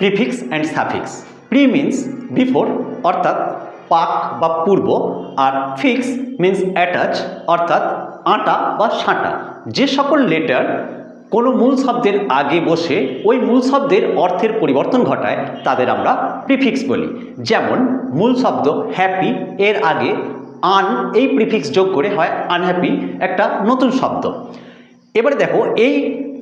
Prefix and suffix. Pre means before অর্থাৎ পাক বা পূর্ব, আর ফিক্স মিন্স অ্যাটাচ অর্থাৎ আটা বা সাঁটা। যে সকল লেটার কোনো মূল শব্দের আগে বসে ওই মূল শব্দের অর্থের পরিবর্তন ঘটায়, তাদের আমরা প্রিফিক্স বলি। যেমন, মূল শব্দ হ্যাপি এর আগে আন, এই প্রিফিক্স যোগ করে হয় আনহ্যাপি একটা নতুন শব্দ। এবারে দেখো, এই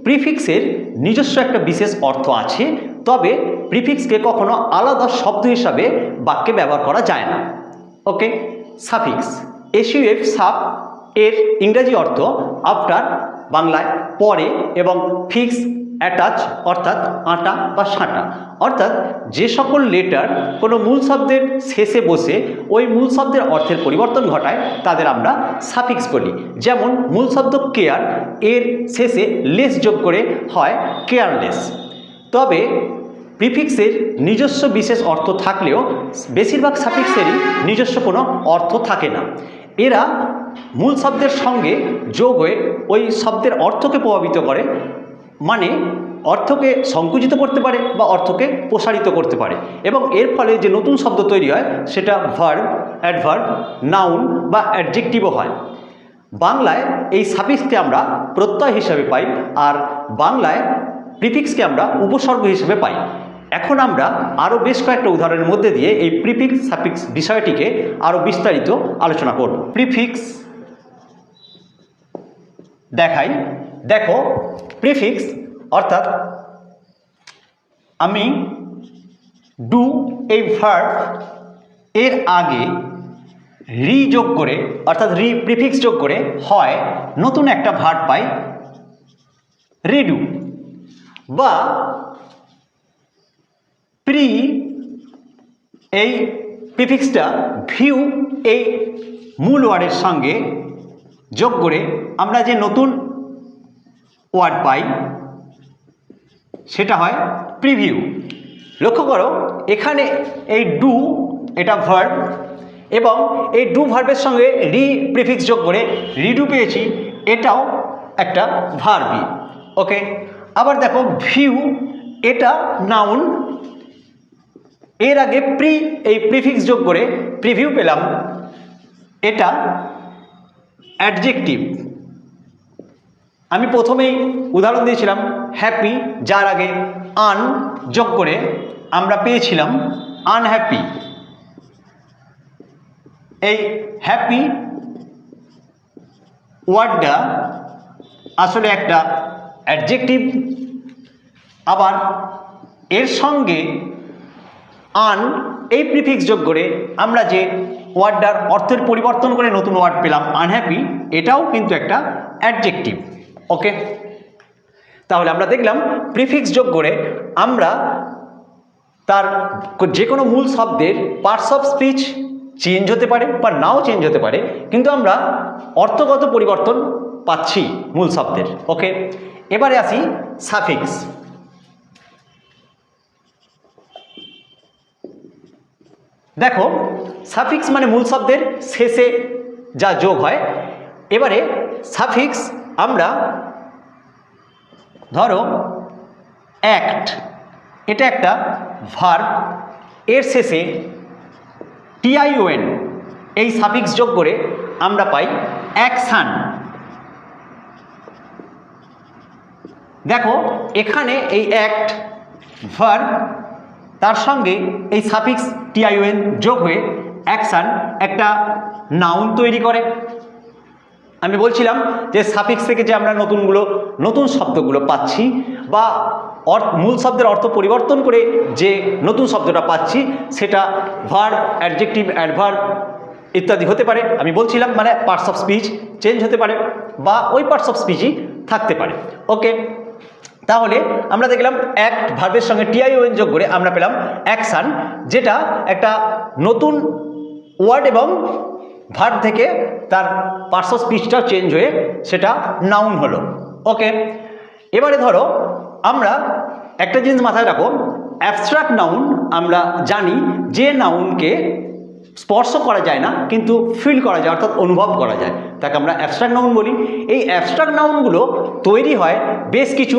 প্রিফিক্সের নিজস্ব একটা বিশেষ অর্থ আছে তবে প্রিফিক্সকে কখনো আলাদা শব্দ হিসাবে বাক্যে ব্যবহার করা যায় না। ওকে, সাফিক্স। এসইউএফ সাপ এর ইংরেজি অর্থ আফটার, বাংলায় পরে এবং ফিক্স, অ্যাটাচ অর্থাৎ আটা বা সাঁটা। অর্থাৎ যে সকল লেটার কোনো মূল শব্দের শেষে বসে ওই মূল শব্দের অর্থের পরিবর্তন ঘটায়, তাদের আমরা সাফিক্স বলি। যেমন মূল শব্দ কেয়ার এর শেষে লেস যোগ করে হয় কেয়ারলেস। তবে প্রিফিক্সের নিজস্ব বিশেষ অর্থ থাকলেও বেশিরভাগ সাফিক্সেরই নিজস্ব কোনো অর্থ থাকে না। এরা মূল শব্দের সঙ্গে যোগ হয়ে ওই শব্দের অর্থকে প্রভাবিত করে মানে অর্থকে সংকুচিত করতে পারে বা অর্থকে প্রসারিত করতে পারে এবং এর ফলে যে নতুন শব্দ তৈরি হয়, সেটা ভার্ব, অ্যাডভার্ব, নাউন বা অ্যাডজেক্টিভও হয়। বাংলায় এই সাফিক্সকে আমরা প্রত্যয় হিসাবে পাই আর বাংলায় প্রিফিক্সকে আমরা উপসর্গ হিসেবে পাই। এখন আমরা আরও বেশ কয়েকটা উদাহরণের মধ্যে দিয়ে এই প্রিফিক্স সাফিক্স বিষয়টিকে আরও বিস্তারিত আলোচনা করব। প্রিফিক্স দেখাই। দেখো, প্রিফিক্স অর্থাৎ আমি ডু এই ভার্ব এর আগে রি যোগ করে, অর্থাৎ রি, প্রিফিক্স যোগ করে হয়, নতুন একটা ভার্ব পাই, রিডু বা প্রি এই প্রিফিক্সটা ভিউ এই মূল ওয়ার্ডের সঙ্গে যোগ করে আমরা যে নতুন ওয়ার্ড পাই, সেটা হয় প্রিভিউ। লক্ষ্য করো, এখানে এই ডু এটা ভার্ব এবং এই ডু ভার্বের সঙ্গে রি প্রিফিক্স যোগ করে রিডু পেয়েছি, এটাও একটা ভার্বই। ওকে, আবার দেখো ভিউ, এটা নাউন এর আগে প্রি, এই প্রিফিক্স যোগ করে প্রিভিউ পেলাম। এটা অ্যাডজেক্টিভ। আমি প্রথমেই উদাহরণ দিয়েছিলাম হ্যাপি যার আগে আন যোগ করে আমরা পেয়েছিলাম আনহ্যাপি এই হ্যাপি ওয়ার্ডটা আসলে একটা অ্যাডজেক্টিভ। আবার এর সঙ্গে আন এই প্রিফিক্স যোগ করে আমরা যে ওয়ার্ডটার অর্থের পরিবর্তন করে নতুন ওয়ার্ড পেলাম আনহ্যাপি এটাও কিন্তু একটা অ্যাডজেক্টিভ ওকে তাহলে আমরা দেখলাম প্রিফিক্স যোগ করে আমরা তার যে কোনো মূল শব্দের পার্টস অফ স্পিচ চেঞ্জ হতে পারে বা নাও চেঞ্জ হতে পারে, কিন্তু আমরা অর্থগত পরিবর্তন পাচ্ছি মূল শব্দের ওকে এবারে আসি সাফিক্স দেখো সাফিক্স মানে মূল শব্দের শেষে যা যোগ হয়, এবারে সাফিক্স আমরা ধরো অ্যাক্ট এটা একটা ভার্ব এর শেষে টিআইওএন এই সাফিক্স যোগ করে আমরা পাই অ্যাকশান দেখো, এখানে এই অ্যাক্ট ভার্ব তার সঙ্গে এই সাফিক্স টিআইওএন যোগ হয়ে অ্যাকশান একটা নাউন তৈরি করে। আমি বলছিলাম যে সাফিক্স থেকে যে আমরা নতুনগুলো, নতুন শব্দগুলো পাচ্ছি বা মূল শব্দের অর্থ পরিবর্তন করে যে নতুন শব্দটা পাচ্ছি, সেটা ভার অ্যাডজেক্টিভ, অ্যাডভার্ব ইত্যাদি হতে পারে। আমি বলছিলাম মানে পার্টস অফ স্পিচ চেঞ্জ হতে পারে বা ওই পার্টস অফ স্পিচই থাকতে পারে। ওকে তাহলে আমরা দেখলাম অ্যাক্ট ভার্বের সঙ্গে টিআইওএন যোগ করে আমরা পেলাম অ্যাকশান যেটা একটা নতুন ওয়ার্ড এবং ভার্ব থেকে তার পার্শ্ব স্পিচটাও চেঞ্জ হয়ে সেটা নাউন হলো। ওকে এবারে ধরো, আমরা একটা জিনিস মাথায় রাখো অ্যাবস্ট্রাক্ট নাউন আমরা জানি যে নাউনকে স্পর্শ করা যায় না, কিন্তু ফিল করা যায়, অর্থাৎ অনুভব করা যায়। তাকে আমরা অ্যাবস্ট্রাক্ট নাউন বলি। এই অ্যাবস্ট্রাক্ট নাউনগুলো তৈরি হয় বেশ কিছু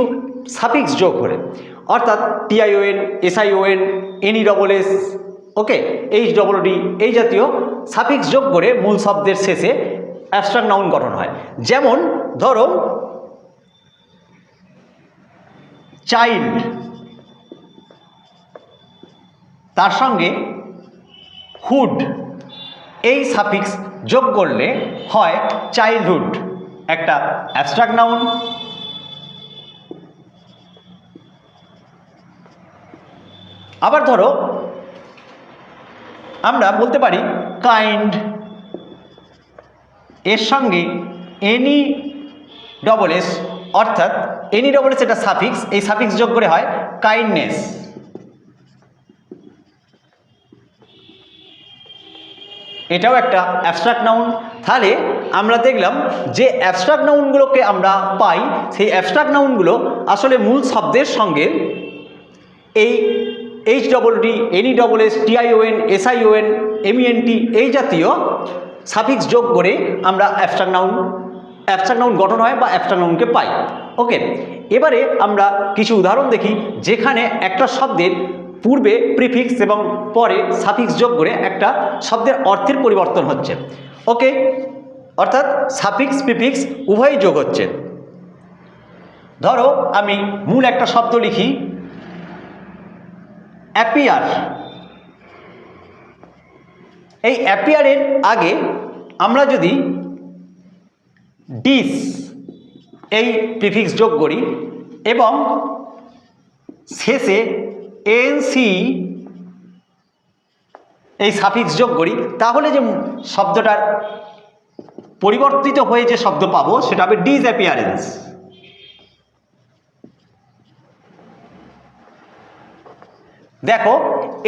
সাফিক্স যোগ করে। অর্থাৎ TION SION NE double S okay H double D এই জাতীয় সাফিক্স যোগ করে মূল শব্দের শেষে অ্যাবস্ট্রাক্ট নাউন গঠন হয়। যেমন, ধরো চাইল্ড তার সঙ্গে হুড এই সাফিক্স যোগ করলে হয় চাইল্ডহুড একটা অ্যাবস্ট্রাক্ট নাউন আবার ধরো, আমরা বলতে পারি কাইন্ড এর সঙ্গে এনি ডবল এস অর্থাৎ এনি ডবল এস এটা সাফিক্স এই সাফিক্স যোগ করে হয় কাইন্ডনেস এটাও একটা অ্যাবস্ট্রাক্ট নাউন তাহলে আমরা দেখলাম যে অ্যাবস্ট্রাক্ট নাউনগুলোকে আমরা পাই, সেই অ্যাবস্ট্রাক্ট নাউনগুলো আসলে মূল শব্দের সঙ্গে এই H double D N E double S T I O N S I O N M E N T এই জাতীয় সাফিক্স যোগ করে আমরা অ্যাবস্ট্রাক্ট নাউন অ্যাবস্ট্রাক্ট নাউন গঠন হয় বা অ্যাবস্ট্রাক্ট নাউনকে পাই। ওকে এবারে আমরা কিছু উদাহরণ দেখি যেখানে একটা শব্দের পূর্বে প্রিফিক্স এবং পরে সাফিক্স যোগ করে একটা শব্দের অর্থের পরিবর্তন হচ্ছে। ওকে অর্থাৎ সাফিক্স প্রিফিক্স উভয়ই যোগ হচ্ছে। ধরো আমি মূল একটা শব্দ লিখি অ্যাপিয়ার এই অ্যাপিয়ারের আগে আমরা যদি ডিস এই প্রিফিক্স যোগ করি এবং শেষে এনসি এই সাফিক্স যোগ করি, তাহলে যে শব্দটার পরিবর্তিত হয়ে যে শব্দ পাবো, সেটা হবে ডিসঅ্যাপিয়ারেন্স দেখো,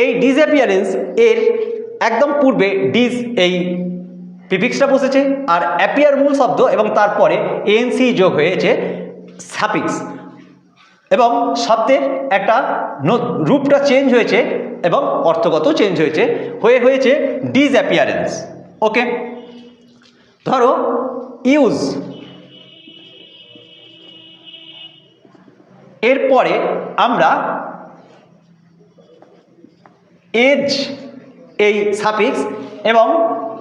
এই ডিসঅ্যাপিয়ারেন্স এর একদম পূর্বে ডিস এই প্রিফিক্সটা বসেছে আর অ্যাপিয়ার মূল শব্দ এবং তারপরে এনসি যোগ হয়েছে সাফিক্স এবং শব্দের একটা রূপটা চেঞ্জ হয়েছে এবং অর্থগত চেঞ্জ হয়েছে, হয়ে হয়েছে ডিসঅ্যাপিয়ারেন্স ওকে ধরো ইউজ এরপরে আমরা এজ, এই সাফিক্স এবং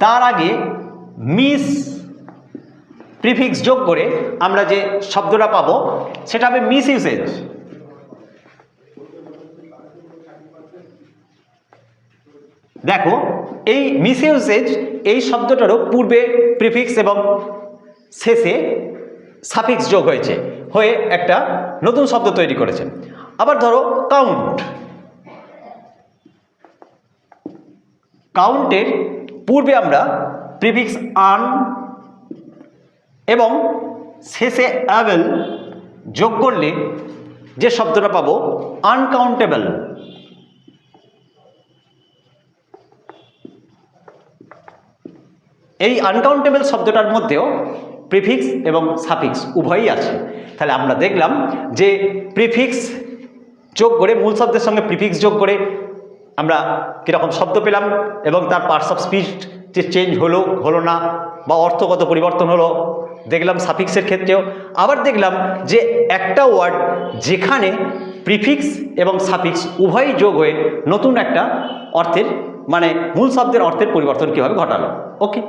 তার আগে মিস প্রিফিক্স যোগ করে আমরা যে শব্দটা পাবো, সেটা হবে মিস ইউসেজ। দেখো, এই মিস ইউসেজ, এই শব্দটারও পূর্বে প্রিফিক্স এবং শেষে সাফিক্স যোগ হয়েছে, হয়ে একটা নতুন শব্দ তৈরি করেছে। আবার ধরো কাউন্ট কাউন্টের পূর্বে আমরা প্রিফিক্স আন এবং শেষে অ্যাভেল যোগ করলে যে শব্দটা পাবো আনকাউন্টেবল এই আনকাউন্টেবল শব্দটার মধ্যেও প্রিফিক্স এবং সাফিক্স উভয়ই আছে। তাহলে আমরা দেখলাম যে প্রিফিক্স যোগ করে, মূল শব্দের সঙ্গে প্রিফিক্স যোগ করে আমরা কীরকম শব্দ পেলাম এবং তার পার্টস অফ স্পিচ যে চেঞ্জ হলো হলো না বা অর্থগত পরিবর্তন হলো, দেখলাম সাফিক্সের ক্ষেত্রেও। আবার দেখলাম যে একটা ওয়ার্ড যেখানে প্রিফিক্স এবং সাফিক্স উভয়ই যোগ হয়ে নতুন একটা অর্থের মানে মূল শব্দের অর্থের পরিবর্তন কীভাবে ঘটালো। ওকে।